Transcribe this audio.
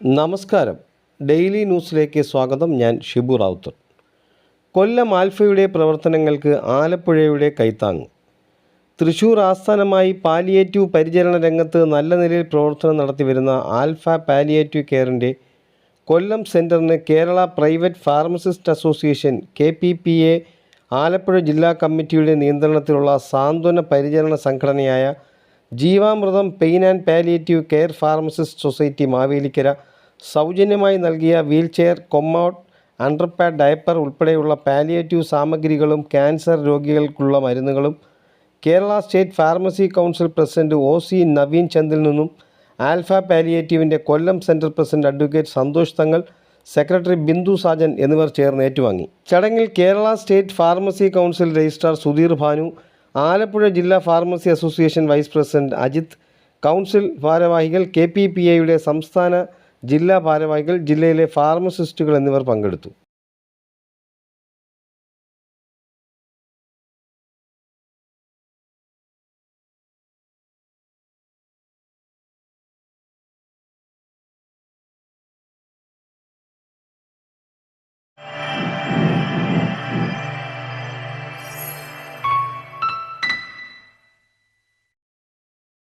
നമസ്കാരം. ഡെയിലി ന്യൂസിലേക്ക് സ്വാഗതം. ഞാൻ ഷിബു റാവുത്തർ. കൊല്ലം ആൽഫയുടെ പ്രവർത്തനങ്ങൾക്ക് ആലപ്പുഴയുടെ കൈത്താങ് തൃശൂർ ആസ്ഥാനമായി പാലിയേറ്റീവ് പരിചരണ രംഗത്ത് നല്ല നിലയിൽ പ്രവർത്തനം നടത്തിവരുന്ന ആൽഫ പാലിയേറ്റീവ് കെയറിന്റെ Kollam സെന്ററിന് Kerala private pharmacist association K P P A Alappuzha ജില്ലാ കമ്മിറ്റിയുടെ നിയന്ത്രണത്തിലുള്ള സാന്ത്വന പരിചരണ സംഘടനയായ Jeevamrutham pain and palliative care pharmacist society Mavelikkara സൗജന്യമായി നൽകിയ വീൽചെയർ കൊമ്മൗട്ട് അണ്ടർപാഡ് ഡയപ്പർ ഉൾപ്പെടെയുള്ള പാലിയേറ്റീവ് സാമഗ്രികളും ക്യാൻസർ രോഗികൾക്കുള്ള മരുന്നുകളും Kerala state pharmacy council president O C Naveen ചന്ദിൽ നിന്നും alpha പാലിയേറ്റീവിന്റെ Kollam centre president advocate Santhosh Thangal secretary Bindu Sajan എന്നിവർ ചേർന്ന് ഏറ്റുവാങ്ങി. ചടങ്ങിൽ Kerala state pharmacy council registrar Sudheer Bhanu Alappuzha ജില്ലാ pharmacy association vice president Ajith council ഭാരവാഹികൾ K P P എയുടെ സംസ്ഥാന ജില്ലാ ഭാരവാഹികൾ ജില്ലയിലെ ഫാർമസിസ്റ്റുകൾ എന്നിവർ പങ്കെടുത്തു.